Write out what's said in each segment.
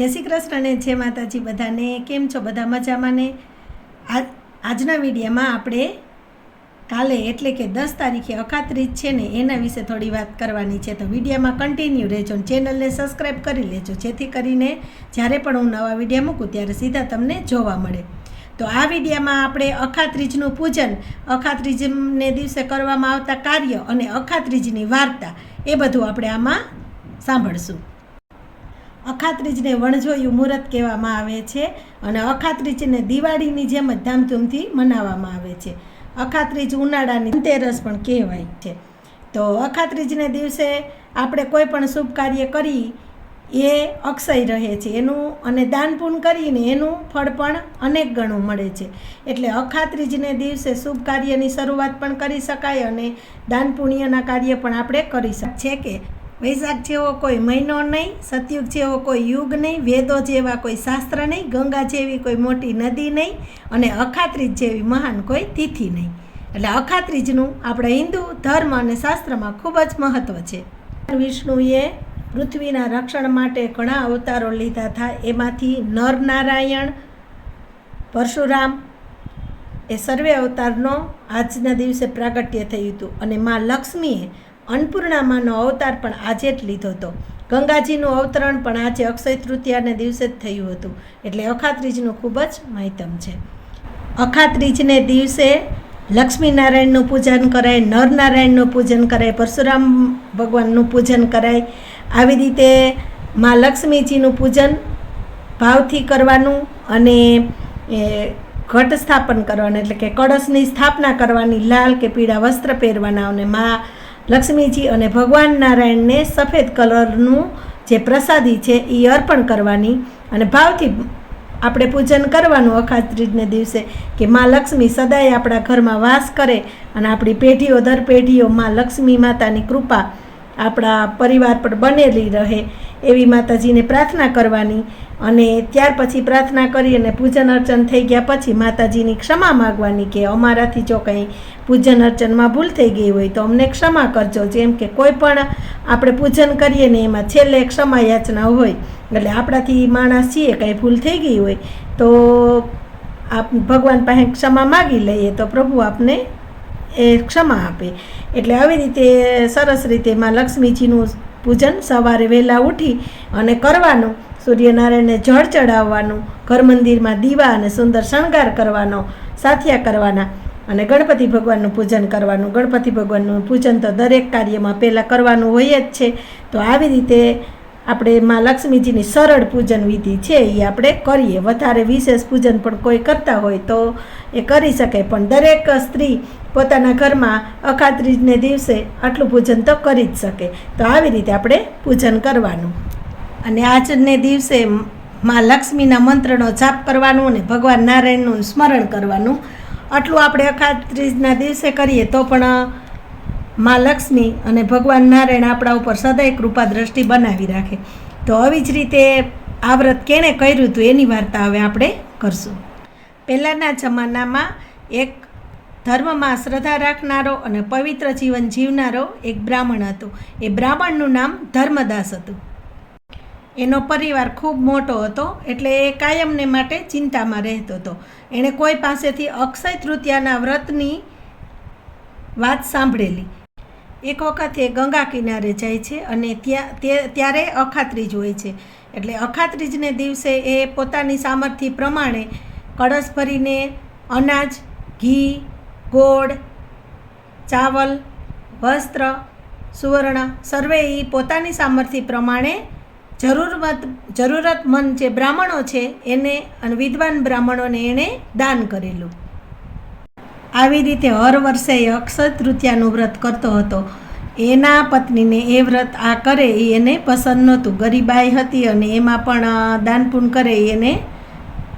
જય શ્રી કૃષ્ણ ને જય માતાજી બધાને. કેમ છો બધા મજામાં ને? આજ આજના વિડીયોમાં આપણે કાલે એટલે કે દસ તારીખે અખાત્રીજ છે ને, એના વિશે થોડી વાત કરવાની છે. તો વિડીયોમાં કન્ટિન્યુ રહેજો ચેનલને સબસ્ક્રાઈબ કરી લેજો. જેથી કરીને જ્યારે પણ હું નવા વીડિયો મૂકું ત્યારે સીધા તમને જોવા મળે. તો આ વિડીયામાં આપણે અખાત્રીજનું પૂજન, અખાત્રીજને દિવસે કરવામાં આવતા કાર્ય અને અખાત્રીજની વાર્તા એ બધું આપણે આમાં સાંભળશું. અખાત્રીજને વણજોયું મુહૂર્ત કહેવામાં આવે છે અને અખાત્રીજને દિવાળીની જેમ જ ધામધૂમથી મનાવવામાં આવે છે. અખાત્રીજ ઉનાળાની ધનતેરસ પણ કહેવાય છે. તો અખાત્રીજને દિવસે આપણે કોઈ પણ શુભ કાર્ય કરી એ અક્ષય રહે છે. એનું અને દાનપૂન કરીને એનું ફળ પણ અનેક ગણું મળે છે. એટલે અખાત્રીજને દિવસે શુભ કાર્યની શરૂઆત પણ કરી શકાય અને દાન પુણ્યના કાર્ય પણ આપણે કરી શકીએ છે કે વૈશાખ જેવો કોઈ મહિનો નહીં, સતયુગ જેવો કોઈ યુગ નહીં, વેદો જેવા કોઈ શાસ્ત્ર નહીં, ગંગા જેવી કોઈ મોટી નદી નહીં અને અખાત્રીજ જેવી મહાન કોઈ તિથિ નહીં. એટલે અખાત્રીજનું આપણા હિન્દુ ધર્મ અને શાસ્ત્રમાં ખૂબ જ મહત્ત્વ છે. વિષ્ણુએ પૃથ્વીના રક્ષણ માટે ઘણા અવતારો લીધા હતા. એમાંથી નરનારાયણ, પરશુરામ એ સર્વે અવતારનો આજના દિવસે પ્રાગટ્ય થયું હતું. અને મા લક્ષ્મીએ અન્નપૂર્ણામાનો અવતાર પણ આજે જ લીધો હતો. ગંગાજીનું અવતરણ પણ આજે અક્ષય તૃતીયાને દિવસે જ થયું હતું. એટલે અખાત્રીજનું ખૂબ જ મહિતમ છે. અખાત્રીજને દિવસે લક્ષ્મીનારાયણનું પૂજન કરાય, નરનારાયણનું પૂજન કરાય, પરશુરામ ભગવાનનું પૂજન કરાય. આવી રીતે મા લક્ષ્મીજીનું પૂજન ભાવથી કરવાનું અને ઘટ સ્થાપન કરવાનું, એટલે કે કળશની સ્થાપના કરવાની, લાલ કે પીળા વસ્ત્ર પહેરવાના અને માં લક્ષ્મીજી અને ભગવાન નારાયણને સફેદ કલરનું જે પ્રસાદી છે એ અર્પણ કરવાની અને ભાવથી આપણે પૂજન કરવાનું અખાત્રીજને દિવસે કે મા લક્ષ્મી સદાય આપણા ઘરમાં વાસ કરે અને આપણી પેઢીઓ દર પેઢીઓ મા લક્ષ્મી માતાની કૃપા આપણા પરિવાર પર બનેલી રહે એવી માતાજીને પ્રાર્થના કરવાની અને ત્યાર પછી પ્રાર્થના કરી અને પૂજન અર્ચન થઈ ગયા પછી માતાજીની ક્ષમા માગવાની કે અમારાથી જો કંઈ પૂજન અર્ચનમાં ભૂલ થઈ ગઈ હોય તો અમને ક્ષમા કરજો. જેમ કે કોઈ પણ આપણે પૂજન કરીએ ને એમાં છેલ્લે ક્ષમા યાચના હોય, એટલે આપણાથી માણસ છીએ, કંઈ ભૂલ થઈ ગઈ હોય, તો આપ ભગવાન પાસે ક્ષમા માગી લઈએ તો પ્રભુ આપને એ ક્ષમા આપે. એટલે આવી રીતે સરસ રીતે માં લક્ષ્મીજીનું પૂજન સવારે વહેલા ઉઠી અને કરવાનું સૂર્યનારાયણને જળ ચડાવવાનું, ઘર મંદિરમાં દીવા અને સુંદર શણગાર કરવાનો, સાથિયા કરવાના અને ગણપતિ ભગવાનનું પૂજન કરવાનું. ગણપતિ ભગવાનનું પૂજન તો દરેક કાર્યમાં પહેલાં કરવાનું હોય જ છે. તો આવી રીતે આપણે માં લક્ષ્મીજીની સરળ પૂજન વિધિ છે એ આપણે કરીએ. વધારે વિશેષ પૂજન પણ કોઈ કરતા હોય તો એ કરી શકે. પણ દરેક સ્ત્રી પોતાના ઘરમાં અખાત્રીજને દિવસે આટલું પૂજન તો કરી જ શકે. તો આવી રીતે આપણે પૂજન કરવાનું. અને આજને દિવસે માં લક્ષ્મીના મંત્રનો જાપ કરવાનું અને ભગવાન નારાયણનું સ્મરણ કરવાનું. આટલું આપણે અખાત્રીજના દિવસે કરીએ તો પણ માં લક્ષ્મી અને ભગવાન નારાયણ આપણા ઉપર સદાય કૃપા દ્રષ્ટિ બનાવી રાખે. તો આવી જ રીતે આ વ્રત કેણે કર્યું હતું એની વાર્તા હવે આપણે કરશું. પહેલાંના જમાનામાં એક ધર્મમાં શ્રદ્ધા રાખનારો અને પવિત્ર જીવન જીવનારો એક બ્રાહ્મણ હતો. એ બ્રાહ્મણનું નામ ધર્મદાસ હતું. એનો પરિવાર ખૂબ મોટો હતો, એટલે એ કાયમને માટે ચિંતામાં રહેતો હતો. એણે કોઈ પાસેથી અક્ષય તૃતીયાના વ્રતની વાત સાંભળેલી. એક વખત એ ગંગા કિનારે જાય છે અને ત્યાં ત્યારે અખાત્રીજ હોય છે. એટલે અખાત્રીજને દિવસે એ પોતાની સામર્થ્ય પ્રમાણે કળશ ભરીને અનાજ, ઘી, ગોળ, ચાવલ, વસ્ત્ર, સુવર્ણ, સર્વે એ પોતાની સામર્થ્ય પ્રમાણે જરૂરમત જરૂરતમંદ જે બ્રાહ્મણો છે, એને અને વિદ્વાન બ્રાહ્મણોને એણે દાન કરેલું. આવી રીતે હર વર્ષે એ અક્ષય તૃતીયાનું વ્રત કરતો હતો. એના પત્નીને એ વ્રત આ કરે, એ એને પસંદ નહોતું. ગરીબાઈ હતી અને એમાં પણ દાનપૂન કરે એને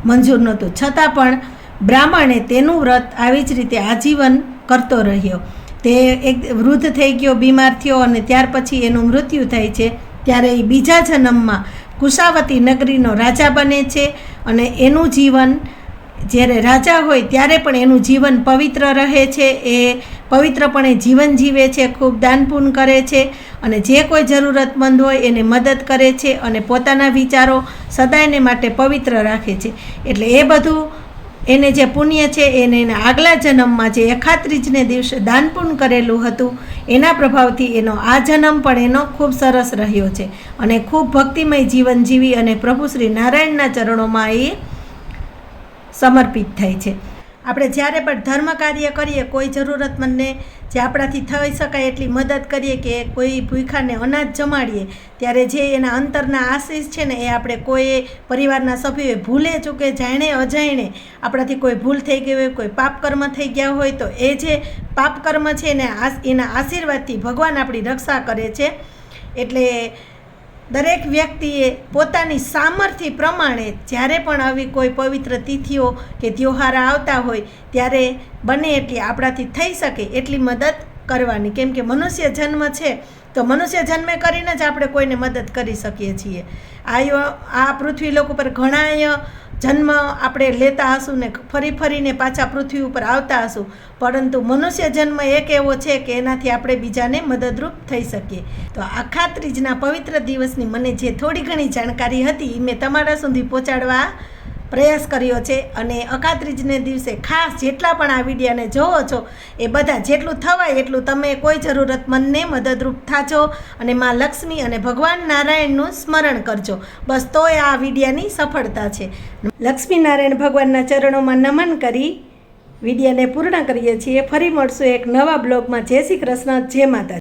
મંજૂર નહોતું. છતાં પણ બ્રાહ્મણે તેનું વ્રત આવી જ રીતે આજીવન કરતો રહ્યો. તે એક વૃદ્ધ થઈ ગયો, બીમાર થયો અને ત્યાર પછી એનું મૃત્યુ થાય છે. ત્યારે એ બીજા જન્મમાં કુશાવતી નગરીનો રાજા બને છે અને એનું જીવન જ્યારે રાજા હોય ત્યારે પણ એનું જીવન પવિત્ર રહે છે. એ પવિત્રપણે જીવન જીવે છે, ખૂબ દાનપૂન કરે છે અને જે કોઈ જરૂરતમંદ હોય એને મદદ કરે છે અને પોતાના વિચારો સદાયને માટે પવિત્ર રાખે છે. એટલે એ બધું એને જે પુણ્ય છે, એને એના આગલા જન્મમાં જે એકાત્રીજને દિવસે દાન પુણ્ય કરેલું હતું, એના પ્રભાવથી એનો આ જન્મ પણ એનો ખૂબ સરસ રહ્યો છે. અને ખૂબ ભક્તિમય જીવન જીવી અને પ્રભુ શ્રી નારાયણના ચરણોમાં એ સમર્પિત થાય છે. આપણે જ્યારે પણ ધર્મ કાર્ય કરીએ, કોઈ જરૂરતમંદને જે આપણાથી થઈ શકાય એટલી મદદ કરીએ કે કોઈ ભૂખાને અનાજ જમાડીએ, ત્યારે જે એના અંતરના આશીષ છે ને, એ આપણે કોઈ પરિવારના સભ્યોએ ભૂલે ચૂકે, જાણે અજાણે આપણાથી કોઈ ભૂલ થઈ ગઈ હોય, કોઈ પાપ કર્મ થઈ ગયા હોય, તો એ જે પાપ કર્મ છે એને એના આશીર્વાદથી ભગવાન આપણી રક્ષા કરે છે. એટલે દરેક વ્યક્તિએ પોતાની સામર્થ્ય પ્રમાણે જ્યારે પણ આવી કોઈ પવિત્ર તિથિઓ કે ત્યોહાર આવતા હોય, ત્યારે બને એટલી આપણાથી થઈ શકે એટલી મદદ કરવાની. કેમ કે મનુષ્ય જન્મ છે, તો મનુષ્ય જન્મે કરીને જ આપણે કોઈને મદદ કરી શકીએ છીએ. આ આ પૃથ્વી લોક ઉપર ઘણા જન્મ આપણે લેતા હશું ને ફરી ફરીને પાછા પૃથ્વી ઉપર આવતા હશું. પરંતુ મનુષ્ય જન્મ એક એવો છે કે એનાથી આપણે બીજાને મદદરૂપ થઈ શકીએ. તો આખા ત્રીજના પવિત્ર દિવસની મને જે થોડી ઘણી જાણકારી હતી એ મેં તમારા સુધી પહોંચાડવા પ્રયાસ કર્યો છે અને અકાત્રીજને દિવસે ખાસ જેટલા પણ આ વિડીયાને જોવો છો, એ બધા જેટલું થવાય એટલું તમે કોઈ જરૂરતમંદને મદદરૂપ થાજો અને મા લક્ષ્મી અને ભગવાન નારાયણનું સ્મરણ કરજો. બસ તોય આ વિડીયાની સફળતા છે. લક્ષ્મી નારાયણ ભગવાનના ચરણોમાં નમન કરી વિડીયાને પૂર્ણ કરીએ છીએ. ફરી મળશું એક નવા બ્લોગમાં. જય શ્રી કૃષ્ણ. જય માતા